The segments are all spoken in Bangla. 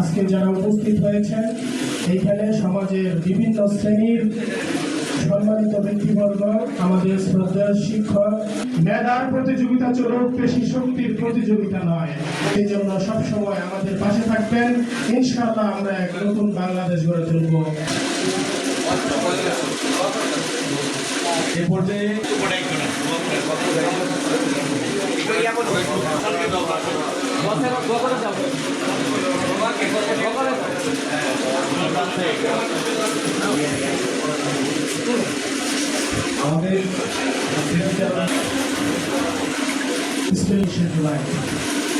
আজকে যারা উপস্থিত হয়েছেন এইখানে সমাজের বিভিন্ন শ্রেণির সম্মানিত ব্যক্তিবর্গ আমাদের শ্রদ্ধার শিক্ষক মেধার প্রতিযোগিতা চলুক পেশি শক্তির প্রতিযোগিতা নয়। এই জন্য সবসময় আমাদের পাশে থাকবেন। ইনশাআল্লাহ আমরা এক নতুন বাংলাদেশ গড়ে তুলব। এ পর্যায়ে আমাদের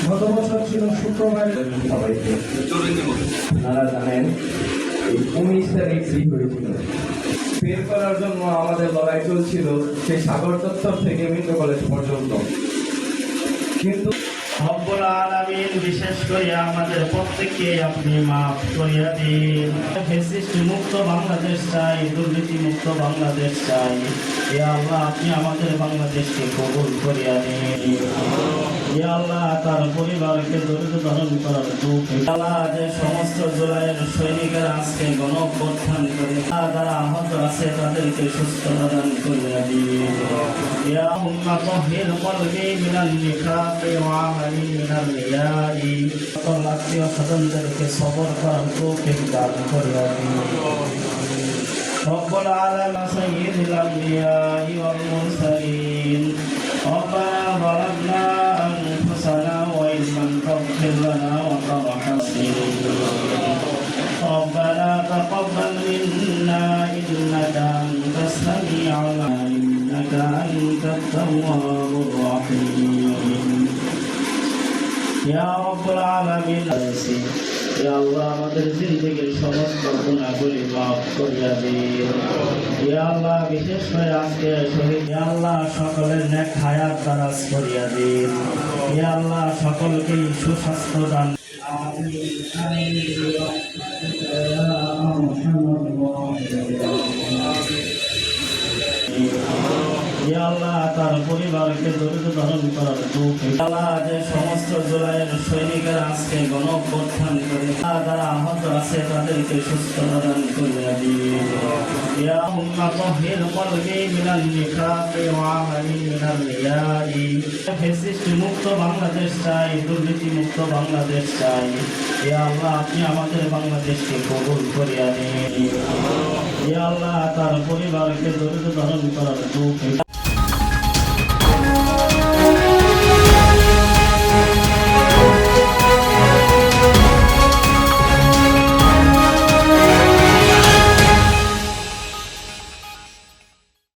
গত বছর ছিল শুক্রবার। আপনারা জানেন উনিশ তারিখ ফ্রি হয়েছিল বের করার জন্য আমাদের লড়াই চলছিল সেই সাগর দত্তর থেকে মিন্টু কলেজ পর্যন্ত। কিন্তু রব্বুল আলামিন বিশেষ করে আমাদের প্রত্যেককে আপনি মাফ করিয়া দিন। ফেসিস্ট মুক্ত বাংলাদেশ চাই দুর্নীতি মুক্ত বাংলাদেশ চাই। ইয়া আল্লাহ, আপনি আমাদের বাংলাদেশকে কবুল করিয়া দিন ইয়া আল্লাহ, তার পরিবারকে দরিদ্র ধারণ করার আল্লাহ, যে সমস্ত জুলাইয়ের সৈনিকেরা আজকে গণঅভ্যুত্থান করে, যারা আহত আছে তাদেরকে সুস্থতা দান করিয়া দিন। ইয়া উম্মা তাহির কলবি মিনাল নিফাকি ওয়া আমালি মিনাল রিয়াই সকল আত্মীয় স্বজনদেরকে সবর করার তৌফিক দান করিয়া দিন رب العالمين سيد الأنبياء والمرسلين ربنا ظلمنا أنفسنا وإن لم تغفر لنا وترحمنا ربنا تقبل منا إنك أنت السميع العليم إنك أنت التواب الرحيم ইয়া রব্বুল আলামিন আছি ইয়া আল্লাহ আমাদের জিন্দেগীর সমস্ত গুনাহগুলি মাফ করিয়া দিন ইয়া আল্লাহ বিশেষ করে আজকে শহীদ ইয়া আল্লাহ সকলের নেক হায়াত দারাজ করিয়া দিন ইয়া আল্লাহ সকলকেই সুস্বাস্থ্য দান ইয়া মুক্ত বাংলাদেশ চাই দুর্নীতি মুক্ত বাংলাদেশ চাই। আল্লাহ, আপনি আমাদের বাংলাদেশকে কবুল করিয়া দিন। ইয়া আল্লাহ, তার পরিবারকে দরিদ্র ধারণ করার দুঃখ